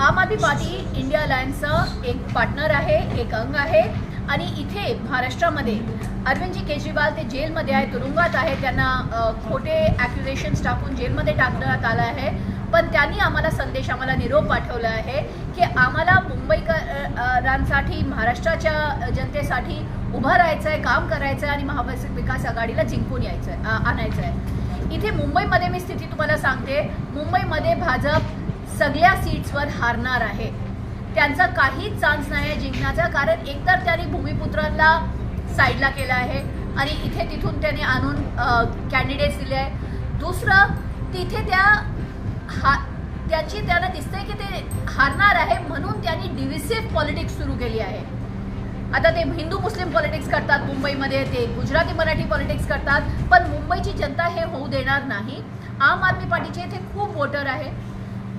आम आदमी party India अलायन्सचं एक partner आहे एक अंग आहे. आणि इथे महाराष्ट्रामध्ये अरविंदजी केजरीवाल ते जेलमध्ये आहे तुरुंगात आहे. त्यांना खोटे ॲक्युजेशन्स टाकून जेलमध्ये टाकण्यात आलं आहे. पण त्यांनी आम्हाला संदेश आम्हाला निरोप पाठवला आहे की आम्हाला मुंबईकरांसाठी महाराष्ट्राच्या जनतेसाठी उभं राहायचं आहे काम करायचं आहे आणि महाविकास आघाडीला जिंकून यायचं आहे आणायचं आहे इथे मुंबईमध्ये मी स्थिती तुम्हाला सांगते. मुंबईमध्ये भाजप सगळ्या सीट्सवर हारणार आहे. त्यांचा काहीच चान्स नाही आहे जिंकण्याचा कारण एकतर त्यांनी भूमिपुत्रांना साईडला केलं आहे आणि इथे तिथून त्यांनी आणून कॅन्डिडेट्स दिले आहे. दुसरं तिथे त्या हा त्याची त्यांना दिसतंय की ते हारणार आहे म्हणून त्यांनी डिव्हिसिव्ह पॉलिटिक्स सुरू केली आहे. आता ते हिंदू मुस्लिम पॉलिटिक्स करतात मुंबईमध्ये ते गुजराती मराठी पॉलिटिक्स करतात पण मुंबईची जनता हे होऊ देणार नाही. आम आदमी पार्टीचे इथे खूप वोटर आहे.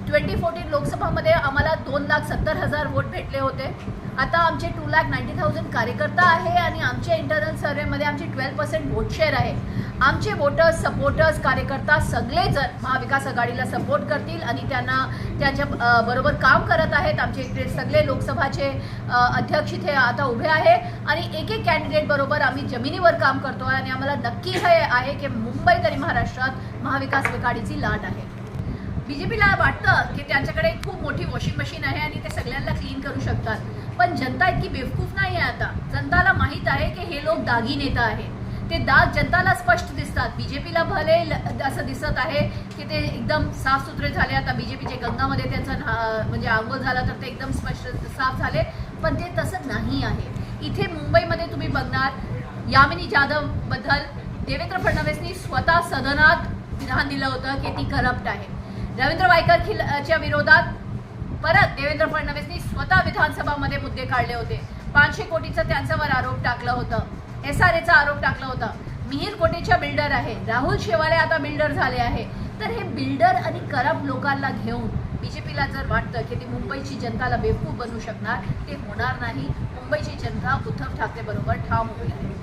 ट्वेंटी फोर्टीन लोकसभामध्ये आम्हाला दोन लाख सत्तर हजार वोट भेटले होते. आता आमचे टू लाख नाईन्टी थाउजंड कार्यकर्ता आहे आणि आमच्या इंटरनल सर्वेमध्ये आमची ट्वेल्व पर्सेंट वोट शेअर आहे. आमचे वोटर्स सपोर्टर्स कार्यकर्ता सगळेजण महाविकास आघाडीला सपोर्ट करतील आणि त्यांना त्यांच्या बरोबर काम करत आहेत. आमचे इकडे सगळे लोकसभाचे अध्यक्ष इथे आता उभे आहे आणि एक एक कॅन्डिडेट बरोबर आम्ही जमिनीवर काम करतो आहे आणि आम्हाला नक्की हे आहे की मुंबईत आणि महाराष्ट्रात महाविकास आघाडीची लाट आहे. बीजेपीला वाटतं की त्यांच्याकडे खूप मोठी वॉशिंग मशीन आहे आणि ते सगळ्यांना क्लीन करू शकतात. पण जनता इतकी बेवकूफ नाही आहे आता. जनताला माहीत आहे की हे लोक दागी नेता आहे. ते दाग जनताला स्पष्ट दिसतात. बीजेपीला भले ल- असं दिसत आहे की ते एकदम साफसुथरे झाले. आता बीजेपीचे गंगामध्ये त्यांचं ना- म्हणजे आंघोळ झाला तर ते एकदम स्पष्ट साफ झाले. पण ते तसं नाही आहे. इथे मुंबईमध्ये तुम्ही बघणार यामिनी जाधवबद्दल देवेंद्र फडणवीसनी स्वतः सदनात विधान दिलं होतं की ती करप्ट आहे. रवींद्र वायकर खिलच्या विरोधात परत देवेंद्र फडणवीसनी स्वतः विधानसभामध्ये मुद्दे काढले होते. पाचशे कोटीचं त्यांच्यावर आरोप टाकलं होतं. एस आर एचा आरोप टाकला होता. मिहीर कोटीच्या बिल्डर आहे. राहुल शेवाळे आता बिल्डर झाले आहे. तर हे बिल्डर आणि करप लोकांना घेऊन बीजेपीला जर वाटतं की ती मुंबईची जनताला बेवकूफ बनू शकणार ते होणार नाही. मुंबईची जनता उद्धव ठाकरे बरोबर ठाम होईल. आहे